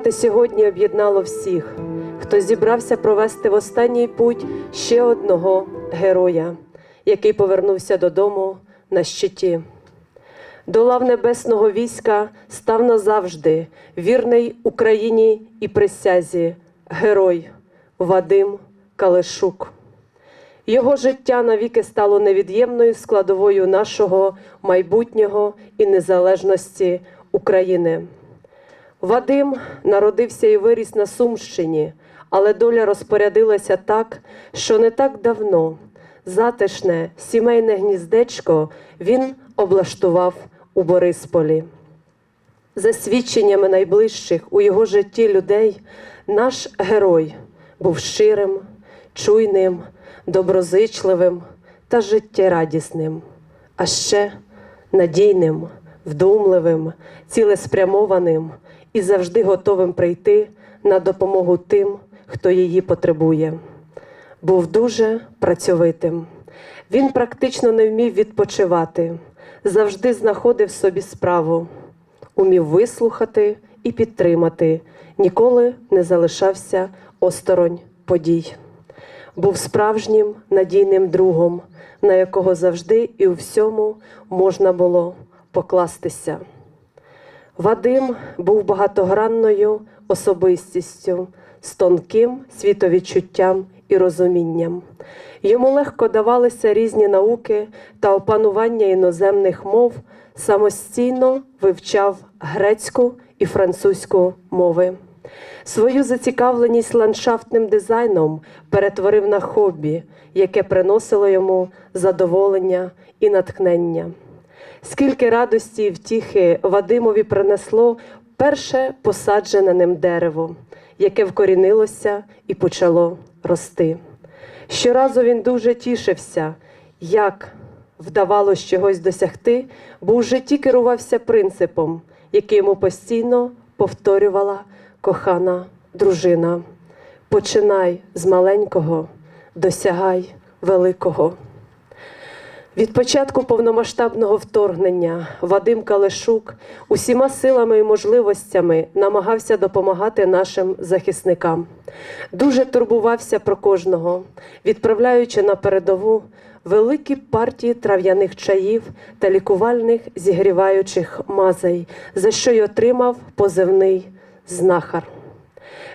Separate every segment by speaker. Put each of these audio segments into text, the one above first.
Speaker 1: втрати сьогодні об'єднало всіх, хто зібрався провести в останній путь ще одного героя, який повернувся додому на щиті. До лав небесного війська став назавжди вірний Україні і присязі, герой Вадим Калешук. Його життя навіки стало невід'ємною складовою нашого майбутнього і незалежності України. Вадим народився і виріс на Сумщині, але доля розпорядилася так, що не так давно затишне сімейне гніздечко він облаштував у Борисполі. За свідченнями найближчих у його житті людей, наш герой був щирим, чуйним, доброзичливим та життєрадісним, а ще надійним, вдумливим, цілеспрямованим і завжди готовим прийти на допомогу тим, хто її потребує. Був дуже працьовитим. Він практично не вмів відпочивати, завжди знаходив собі справу, умів вислухати і підтримати, ніколи не залишався осторонь подій. Був справжнім надійним другом, на якого завжди і у всьому можна було покластися. Вадим був багатогранною особистістю з тонким світовідчуттям і розумінням. Йому легко давалися різні науки та опанування іноземних мов, самостійно вивчав грецьку і французьку мови. Свою зацікавленість ландшафтним дизайном перетворив на хобі, яке приносило йому задоволення і натхнення. Скільки радості і втіхи Вадимові принесло перше посаджене ним дерево, яке вкорінилося і почало рости. Щоразу він дуже тішився, як вдавалось чогось досягти, бо у житті керувався принципом, який йому постійно повторювала кохана дружина. Починай з маленького, досягай великого. Від початку повномасштабного вторгнення Вадим Калешук усіма силами і можливостями намагався допомагати нашим захисникам. Дуже турбувався про кожного, відправляючи на передову великі партії трав'яних чаїв та лікувальних зігріваючих мазей, за що й отримав позивний знахар.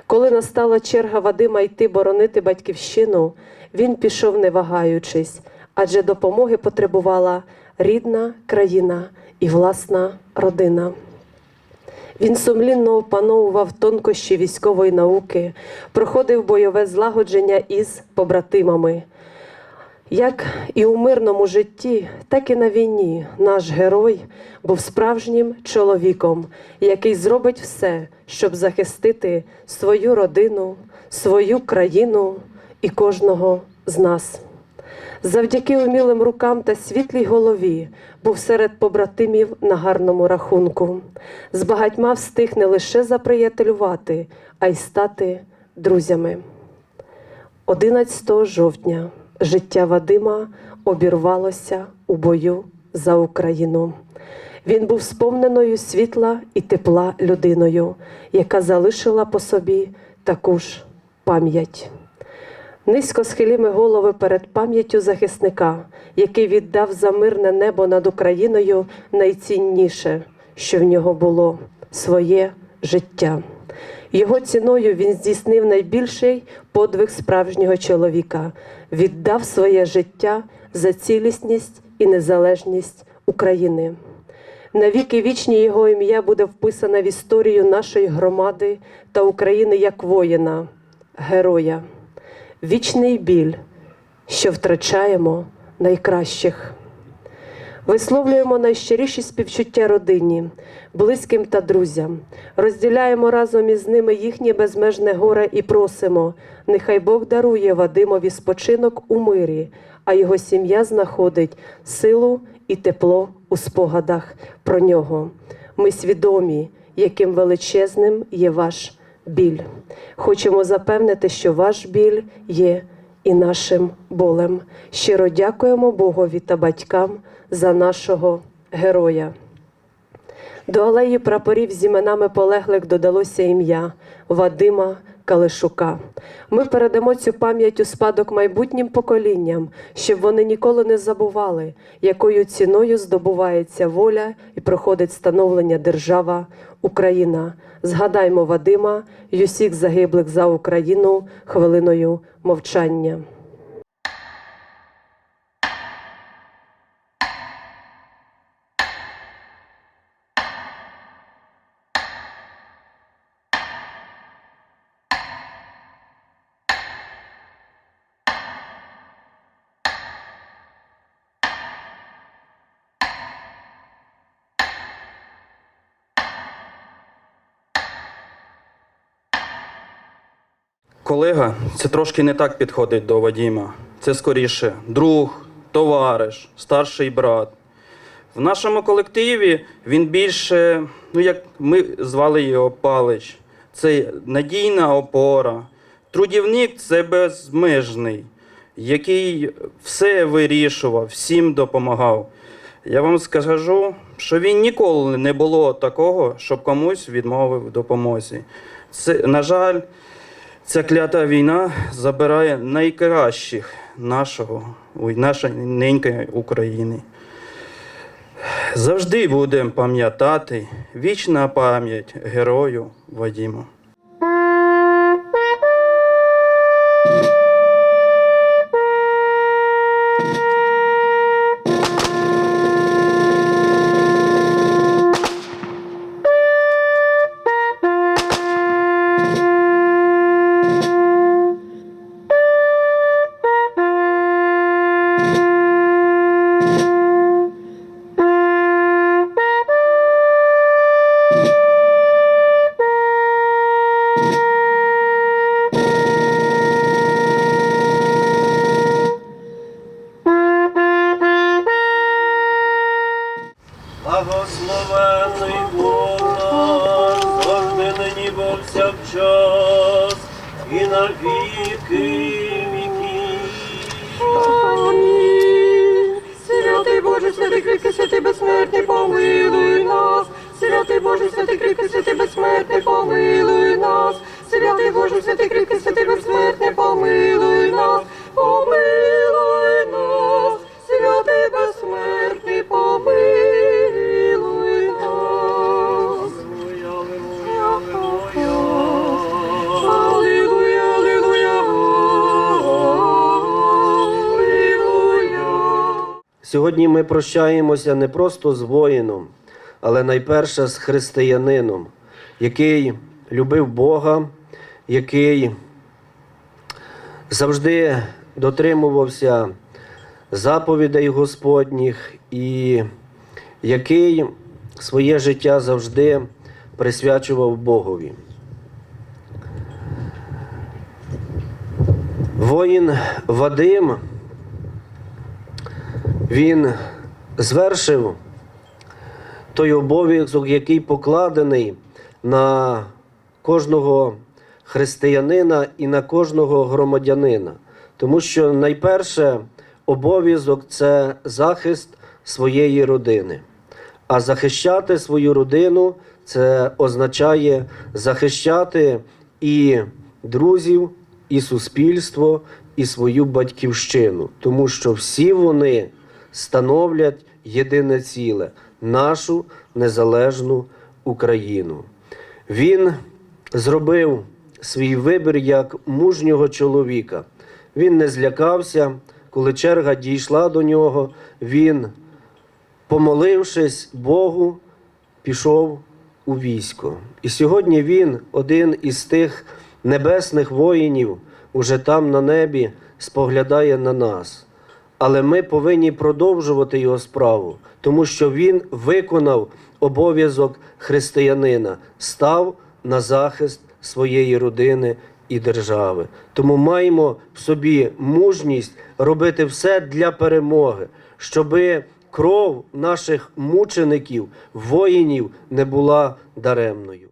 Speaker 1: Коли настала черга Вадима йти боронити батьківщину, він пішов не вагаючись, адже допомоги потребувала рідна країна і власна родина. Він сумлінно опановував тонкощі військової науки, проходив бойове злагодження із побратимами. Як і у мирному житті, так і на війні наш герой був справжнім чоловіком, який зробить все, щоб захистити свою родину, свою країну і кожного з нас. Завдяки умілим рукам та світлій голові був серед побратимів на гарному рахунку. З багатьма встиг не лише заприятелювати, а й стати друзями. 11 жовтня життя Вадима обірвалося у бою за Україну. Він був сповненою світла і тепла людиною, яка залишила по собі таку ж пам'ять. Низько схиліми голови перед пам'яттю захисника, який віддав за мирне небо над Україною найцінніше, що в нього було своє життя. Його ціною він здійснив найбільший подвиг справжнього чоловіка, віддав своє життя за цілісність і незалежність України. Навіки вічні його ім'я буде вписане в історію нашої громади та України як воїна, героя. Вічний біль, що втрачаємо найкращих. Висловлюємо найщиріші співчуття родині, близьким та друзям, розділяємо разом із ними їхнє безмежне горе і просимо, нехай Бог дарує Вадимові спочинок у мирі, а його сім'я знаходить силу і тепло у спогадах про нього. Ми свідомі, яким величезним є ваш біль. Хочемо запевнити, що ваш біль є і нашим болем. Щиро дякуємо Богові та батькам за нашого героя. До алеї прапорів з іменами полеглих додалося ім'я Вадима Калишука. Ми передамо цю пам'ять у спадок майбутнім поколінням, щоб вони ніколи не забували, якою ціною здобувається воля і проходить становлення держава Україна. Згадаймо Вадима й усіх загиблих за Україну хвилиною мовчання.
Speaker 2: Колега, це трошки не так підходить до Вадіма. Це скоріше друг, товариш, старший брат. В нашому колективі він більше, ну як ми звали його Палич, це надійна опора. Трудівник це безмежний, який все вирішував, всім допомагав. Я вам скажу, що він ніколи не було такого, щоб комусь відмовив допомозі. Це, на жаль, Ця клята війна забирає найкращих нашого, нашої ненької України. Завжди будемо пам'ятати вічна пам'ять герою Вадиму.
Speaker 3: Благословенний Бог наш, завжди нині час, і на віки.
Speaker 4: Амінь. Святий Боже, святий кріпкий, святий безсмертний, помилуй нас. Святий Боже, святий кріпкий, святий безсмертний, помилуй нас.
Speaker 5: Сьогодні ми прощаємося не просто з воїном, але найперше з християнином, який любив Бога, який завжди дотримувався заповідей Господніх і який своє життя завжди присвячував Богові. Воїн Вадим він звершив той обов'язок, який покладений на кожного християнина і на кожного громадянина. Тому що найперше обов'язок це захист своєї родини. А захищати свою родину це означає захищати і друзів, і суспільство, і свою батьківщину, тому що всі вони становлять єдине ціле нашу незалежну Україну. Він зробив свій вибір як мужнього чоловіка. Він не злякався, коли черга дійшла до нього. Він помолившись Богу, пішов у військо. І сьогодні він один із тих небесних воїнів, уже там на небі, споглядає на нас. Але ми повинні продовжувати його справу, тому що він виконав обов'язок християнина, став на захист своєї родини і держави. Тому маємо в собі мужність робити все для перемоги, щоби кров наших мучеників, воїнів не була даремною.